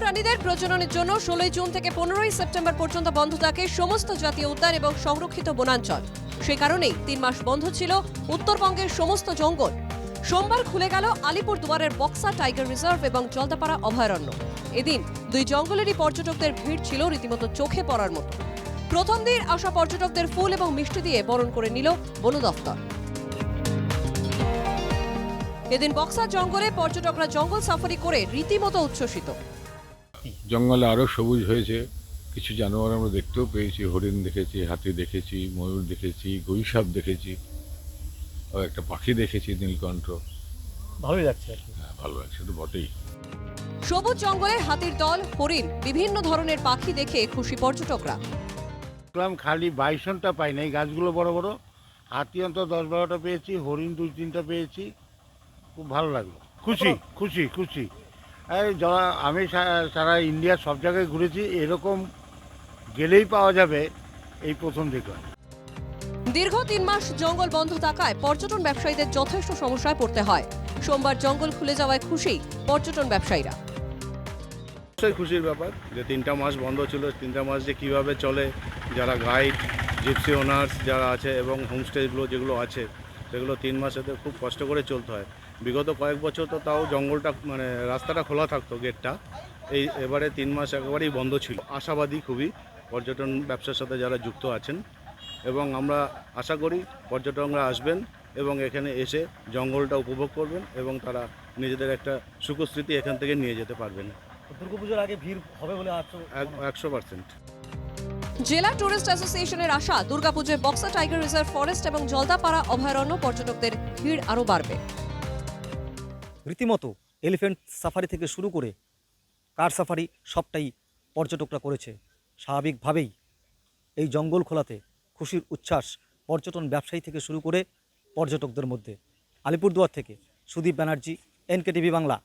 প্রাণীদের প্রজননের জন্য ষোলোই জুন থেকে পনেরোই সেপ্টেম্বর পর্যন্ত বন্ধ থাকে সমস্ত জাতীয় উদ্যান এবং সংরক্ষিত বনাঞ্চল। সে কারণেই তিন মাস বন্ধ ছিল উত্তরবঙ্গের সমস্ত জঙ্গল। সোমবার খুলে গেল আলিপুর দুয়ারের বক্সা টাইগার রিজার্ভ এবং জলদাপাড়া অভয়ারণ্য। এদিন দুই জঙ্গলেরই পর্যটকদের ভিড় ছিল রীতিমতো চোখে পড়ার মতো। প্রথম দিন আসা পর্যটকদের ফুল এবং মিষ্টি দিয়ে বরণ করে নিল বন দফতর এদিন বক্সা জঙ্গলে পর্যটকরা জঙ্গল সাফারি করে রীতিমতো উচ্ছ্বসিত। জঙ্গলে আরও সবুজ হয়েছে। কিছু জানোয়ার আমরা দেখতেও পেয়েছি হরিণ দেখেছি হাতি দেখেছি ময়ূর দেখেছি গৈসাপ দেখেছি ও একটা পাখি দেখেছি নীলকণ্ঠ। ভালোই লাগছে আর কি। হ্যাঁ ভালো লাগছে তো বটেই। সবুজ জঙ্গলে হাতির দল হরিণ বিভিন্ন ধরনের পাখি দেখে খুশি পর্যটকরা। দেখলাম খালি বাইসনটা পাই নাই গাছগুলো বড় বড়। হাতি অন্তত দশ বারোটা পেয়েছি হরিণ দুই তিনটা পেয়েছি। খুব ভালো লাগল। খুশি খুশি খুশি। এই আমি সারা ইন্ডিয়ার সব জায়গায় ঘুরেছি এরকম গেলেই পাওয়া যাবে এই প্রথম দেখলাম। দীর্ঘ তিন মাস জঙ্গল বন্ধ থাকায় পর্যটন ব্যবসায়ীদের যথেষ্ট সমস্যায় পড়তে হয়। সোমবার জঙ্গল খুলে যাওয়ায় খুশি পর্যটন ব্যবসায়ীরা। অবশ্যই খুশির ব্যাপার যে তিনটা মাস বন্ধ ছিল তিনটা মাস যে কীভাবে চলে যারা গাইড জিপসি ওনার্স যারা আছে এবং হোমস্টেগুলো যেগুলো আছে সেগুলো তিন মাসেতে খুব কষ্ট করে চলতে হয়। বিগত কয়েক বছর তো তাও জঙ্গলটা মানে রাস্তাটা খোলা থাকতো গেটটা। এই এবারে তিন মাস একেবারেই বন্ধ ছিল। আশাবাদী খুবই পর্যটন ব্যবসার সাথে যারা যুক্ত আছেন এবং আমরা আশা করি পর্যটকরা আসবেন এবং এখানে এসে জঙ্গলটা উপভোগ করবেন এবং তারা নিজেদের একটা সুখস্মৃতি এখান থেকে নিয়ে যেতে পারবেন। দুর্গাপুজোর আগে ভিড় হবে বলে একশো পার্সেন্ট। জেলা টুরিস্ট অ্যাসোসিয়েশনের আশা দুর্গাপুজোয় বক্সা টাইগার রিজার্ভ ফরেস্ট এবং জলদাপাড়া অভয়ারণ্য পর্যটকদের ভিড় আরও বাড়বে। রীতিমতো এলিফ্যান্ট সাফারি থেকে শুরু করে কার সাফারি সবটাই পর্যটকরা করেছে। স্বাভাবিকভাবেই এই জঙ্গল খোলাতে খুশির উচ্ছ্বাস পর্যটন ব্যবসায়ী থেকে শুরু করে পর্যটকদের মধ্যে। আলিপুরদুয়ার থেকে সুদীপ ব্যানার্জি এনকে টিভি বাংলা।